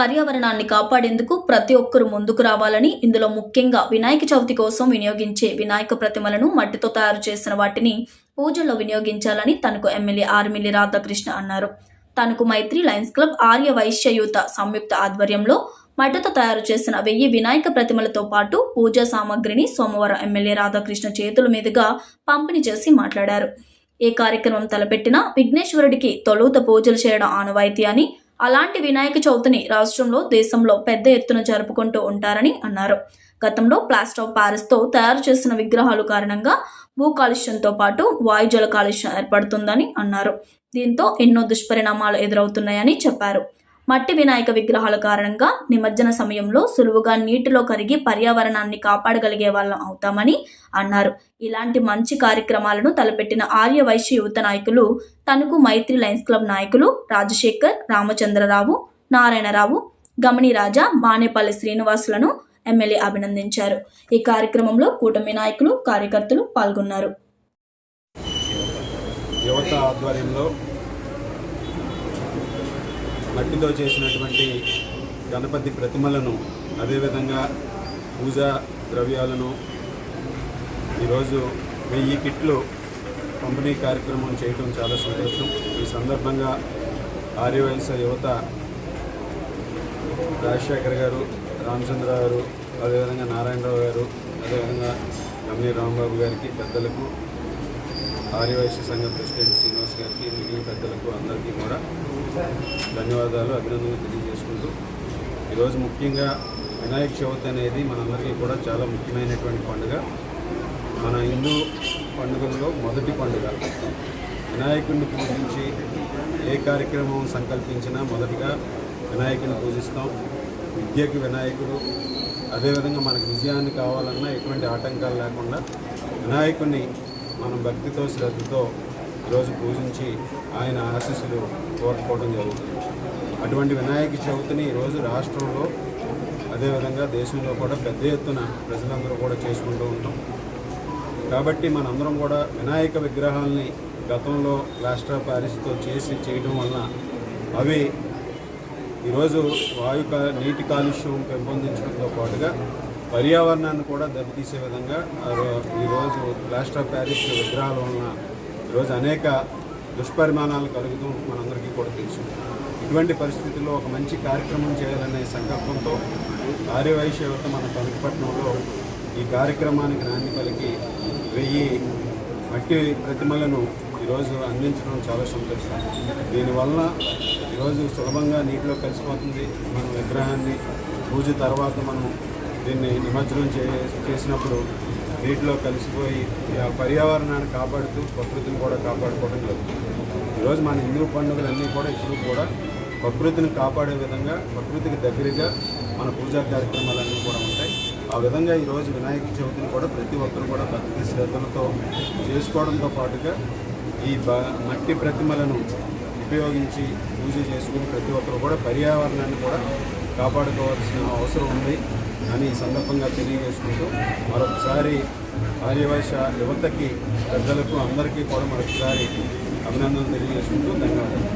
పర్యావరణాన్ని కాపాడేందుకు ప్రతి ఒక్కరూ ముందుకు రావాలని ఇందులో ముఖ్యంగా వినాయక చవితి కోసం వినియోగించే వినాయక ప్రతిమలను మట్టితో తయారు చేసిన వాటిని పూజల్లో వినియోగించాలని తనకు ఎమ్మెల్యే ఆర్మిల్లి రాధాకృష్ణ అన్నారు. తనకు Maitri lions club Arya Vysya youth సంయుక్త ఆధ్వర్యంలో మట్టితో తయారు చేసిన వెయ్యి వినాయక ప్రతిమలతో పాటు పూజా సామాగ్రిని సోమవారం ఎమ్మెల్యే రాధాకృష్ణ చేతుల మీదుగా పంపిణీ చేసి మాట్లాడారు. ఏ కార్యక్రమం తలపెట్టినా విఘ్నేశ్వరుడికి తొలుత పూజలు చేయడం ఆనవాయితీ అని అలాంటి వినాయక చవితిని రాష్ట్రంలో దేశంలో పెద్ద ఎత్తున జరుపుకుంటూ ఉంటారని అన్నారు. గతంలో ప్లాస్టర్ ఆఫ్ ప్యారిస్తో తయారు చేసిన విగ్రహాలు కారణంగా భూ కాలుష్యంతో పాటు వాయుజల కాలుష్యం ఏర్పడుతుందని అన్నారు. దీంతో ఎన్నో దుష్పరిణామాలు ఎదురవుతున్నాయని చెప్పారు. మట్టి వినాయక విగ్రహాల కారణంగా నిమజ్జన సమయంలో సులువుగా నీటిలో కరిగి పర్యావరణాన్ని కాపాడగలిగే వాళ్ళం అవుతామని అన్నారు. ఇలాంటి మంచి కార్యక్రమాలను తలపెట్టిన ఆర్య వైశ్య యువత నాయకులు తణుకు మైత్రి లయన్స్ క్లబ్ నాయకులు రాజశేఖర్ రామచంద్రరావు నారాయణరావు గమని రాజా మానేపల్లి శ్రీనివాసులను ఎమ్మెల్యే అభినందించారు. ఈ కార్యక్రమంలో కూటమి నాయకులు కార్యకర్తలు పాల్గొన్నారు. యువత ఆధ్వర్యంలో మట్టితో చేసినటువంటి గణపతి ప్రతిమలను అదేవిధంగా పూజా ద్రవ్యాలను ఈరోజు వెయ్యి కిట్లు పంపిణీ కార్యక్రమం చేయడం చాలా సంతోషం. ఈ సందర్భంగా ఆర్యవయస యువత రాజశేఖర్ గారు రామచంద్ర గారు అదేవిధంగా నారాయణరావు గారు అదేవిధంగా గమనీ రాంబాబు గారికి పెద్దలకు ఆర్యవైశ్య సంఘ ప్రెసిడెంట్ శ్రీనివాస్ గారికి మిగిలిన పెద్దలకు అందరికీ కూడా ధన్యవాదాలు అభినందనలు తెలియజేసుకుంటూ ఈరోజు ముఖ్యంగా వినాయక చవితి అనేది మనందరికీ కూడా చాలా ముఖ్యమైనటువంటి పండుగ. మన హిందూ పండుగల్లో మొదటి పండుగ. వినాయకుడిని పూజించి ఏ కార్యక్రమం సంకల్పించినా మొదటిగా వినాయకుడిని పూజిస్తాం. విద్యకు వినాయకుడు అదేవిధంగా మనకు విజయాన్ని కావాలన్నా ఎటువంటి ఆటంకాలు లేకుండా వినాయకుడిని మనం భక్తితో శ్రద్ధతో ఈరోజు పూజించి ఆయన ఆశీస్సులు కోరుకోవడం జరుగుతుంది. అటువంటి వినాయక చవితిని ఈరోజు రాష్ట్రంలో అదేవిధంగా దేశంలో కూడా పెద్ద ఎత్తున ప్రజలందరూ కూడా చేసుకుంటూ ఉంటాం. కాబట్టి మనందరం కూడా వినాయక విగ్రహాలని గతంలో ప్లాస్టర్ ఆఫ్ చేసి చేయడం వలన అవి ఈరోజు వాయు నీటి కాలుష్యం పెంపొందించడంతో పాటుగా పర్యావరణాన్ని కూడా దెబ్బతీసే విధంగా ఈరోజు ప్లాస్టర్ ఆఫ్ ప్యారిస్ విగ్రహాల వలన ఈరోజు అనేక దుష్పరిమాణాలు కలుగుతూ మనందరికీ కూడా తెలుసు. ఇటువంటి పరిస్థితుల్లో ఒక మంచి కార్యక్రమం చేయాలనే సంకల్పంతో ఆర్యవైశ్య మన తణుకుపట్నంలో ఈ కార్యక్రమానికి నాంది పలికి వెయ్యి మట్టి ప్రతిమలను ఈరోజు అందించడం చాలా సంతోషం. దీనివల్ల ఈరోజు సులభంగా నీటిలో కలిసిపోతుంది మన విగ్రహాన్ని. పూజ తర్వాత మనం దీన్ని నిమజ్జనం చే చేసినప్పుడు నీటిలో కలిసిపోయి ఆ పర్యావరణాన్ని కాపాడుతూ ప్రకృతిని కూడా కాపాడుకోవడం జరుగుతుంది. ఈరోజు మన హిందూ పండుగలన్నీ కూడా ఇప్పుడు కూడా ప్రకృతిని కాపాడే విధంగా ప్రకృతికి దగ్గరగా మన పూజా కార్యక్రమాలన్నీ కూడా ఉంటాయి. ఆ విధంగా ఈరోజు వినాయక చవితిని కూడా ప్రతి ఒక్కరు కూడా భక్తి శ్రద్ధలతో చేసుకోవడంతో పాటుగా ఈ మట్టి ప్రతిమలను ఉపయోగించి పూజ చేసుకుని ప్రతి ఒక్కరు కూడా పర్యావరణాన్ని కూడా కాపాడుకోవాల్సిన అవసరం ఉంది అని ఈ సందర్భంగా తెలియజేసుకుంటూ మరొకసారి ఆర్యవైశ్య యువతకి పెద్దలకు అందరికీ కూడా మరొకసారి అభినందనలు తెలియజేసుకుంటూ ధన్యవాదాలు.